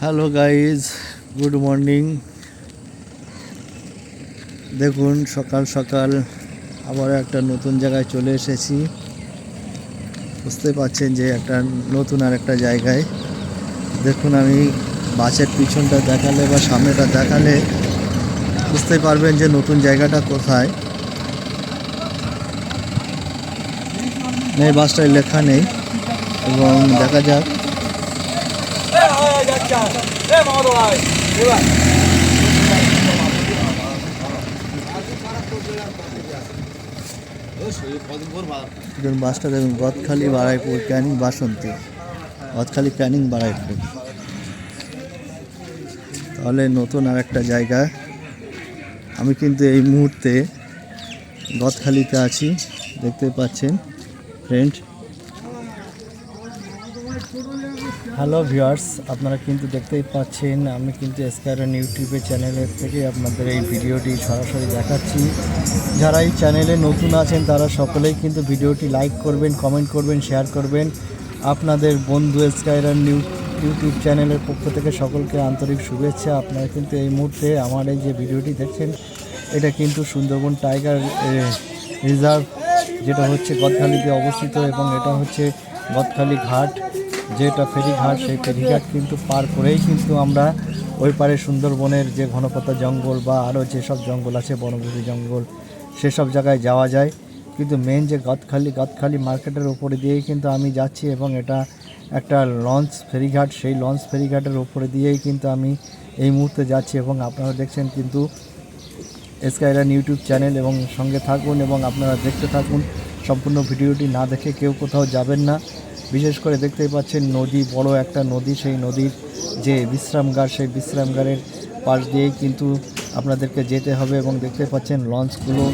Hello guys good morning দেখুন, সকাল সকাল আবার একটা নতুন জায়গায় চলে এসেছি। বুঝতে পারছেন যে একটা নতুন আর একটা জায়গায়। দেখুন, আমি বাসের পিছনটা দেখালে বা সামনেটা দেখালে বুঝতে পারবেন যে নতুন জায়গাটা কোথায়। এই বাসটায় লেখা নেই। এবং দেখা যাক। দেখুন বাসটা দেখুন গদখালি বারাইপুর ক্যানিং বাসন্তী। গদখালি ক্যানিং বারাইপুর। তাহলে নতুন আর একটা জায়গা। আমি কিন্তু এই মুহূর্তে গদখালিতে আছি, দেখতে পাচ্ছেন ফ্রেন্ড হ্যালো ভিউয়ার্স আপনারা কিন্তু দেখতেই পাচ্ছেন, আমি কিন্তু এসকারন ইউটিউবে চ্যানেলের থেকে আপনাদের এই ভিডিওটি সরাসরি দেখাচ্ছি। যারা এই চ্যানেলে নতুন আছেন, তারা সকলেই কিন্তু ভিডিওটি লাইক করবেন কমেন্ট করবেন শেয়ার করবেন। আপনাদের বন্ধু এসকাইরান নিউ ইউটিউব চ্যানেলের পক্ষ থেকে সকলকে আন্তরিক শুভেচ্ছা। আপনারা কিন্তু এই মুহূর্তে আমার এই যে ভিডিওটি দেখছেন, এটা কিন্তু সুন্দরবন টাইগার রিজার্ভ, যেটা হচ্ছে গদখালিতে অবস্থিত এবং এটা হচ্ছে গদখালি ঘাট। যেটা ফেরিঘাট, সেই ফেরিঘাট কিন্তু পার করেই কিন্তু আমরা ওই পারে সুন্দরবনের যে ঘনপাতা জঙ্গল বা আরও যেসব জঙ্গল আছে, বনভূমি জঙ্গল, সেসব জায়গায় যাওয়া যায়। কিন্তু মেন যে গদখালি গদখালি মার্কেটের উপরে দিয়েই কিন্তু আমি যাচ্ছি এবং এটা একটা লঞ্চ ফেরিঘাট। সেই লঞ্চ ফেরিঘাটের উপরে দিয়েই কিন্তু আমি এই মুহূর্তে যাচ্ছি এবং আপনারা দেখছেন কিন্তু এসকাইরান ইউটিউব চ্যানেল এবং সঙ্গে থাকুন এবং আপনারা দেখতে থাকুন। সম্পূর্ণ ভিডিওটি না দেখে কেউ কোথাও যাবেন না। বিশেষ করে দেখতেই পাচ্ছেন নদী বড় একটা নদী সেই নদীর যে বিশ্রামগার সেই বিশ্রামগারের পাশ দিয়েই কিন্তু আপনাদেরকে যেতে হবে এবং দেখতে পাচ্ছেন লঞ্চগুলো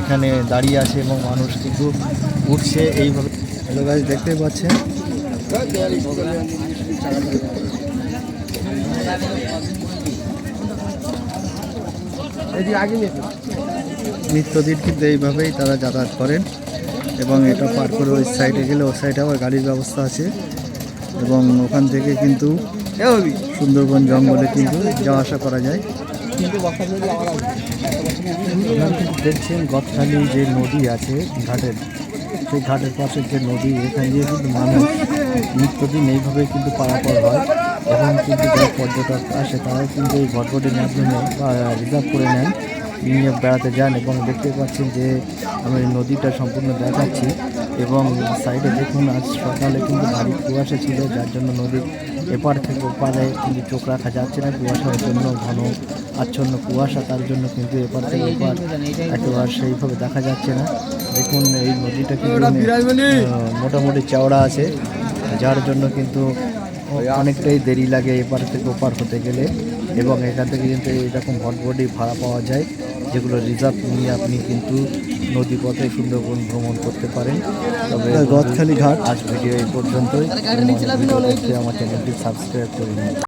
এখানে দাঁড়িয়ে আছে এবং মানুষ কিন্তু উঠছে এইভাবে। হ্যালো গাছ দেখতেই পাচ্ছেন? নিত্যদিন কিন্তু এইভাবেই তারা যাতায়াত করেন। এবং এটা পার করে ওই সাইডে গেলে ওই সাইডে আবার গাড়ির ব্যবস্থা আছে। এবং ওখান থেকে কিন্তু সুন্দরবন জঙ্গলে কিন্তু যাওয়া আসা করা যায়। দেখছেন গদখালি যে নদী আছে ঘাটের, সেই ঘাটের পাশে যে নদী, এখান দিয়ে কিন্তু মানুষ নিত্যদিন এইভাবে কিন্তু পারাপার হয়। এবং কিন্তু যারা পর্যটক আসে, তারাও কিন্তু এই ঘটঘটের মাধ্যমে রিজার্ভ করে নেন। নিয়ে বেড়াতে যান এবং দেখতে পাচ্ছেন যে আমি নদীটা সম্পূর্ণ দেখাচ্ছি এবং সাইডে দেখুন, আজ সকালে কিন্তু ভারী কুয়াশা ছিল, যার জন্য নদীর এপার থেকে ওপারে কিন্তু চোখ রাখা যাচ্ছে না। কুয়াশার জন্য ঘন আচ্ছন্ন কুয়াশা, তার জন্য কিন্তু এপার থেকে ওপার একেবারে সেইভাবে দেখা যাচ্ছে না। দেখুন, এই নদীটা কিন্তু মোটামুটি চওড়া আছে, যার জন্য কিন্তু অনেকটাই দেরি লাগে এপার থেকে ওপার হতে গেলে এবং এখান থেকে কিন্তু এরকম ভটভটি ভাড়া পাওয়া যায় যেগুলো রিজার্ভ নিয়ে আপনি কিন্তু নদীপথে সুন্দরবন ভ্রমণ করতে পারেন। তবে গদখালি ঘাট। আজ ভিডিও এই পর্যন্তই। আমার চ্যানেলটি সাবস্ক্রাইব করে নিন।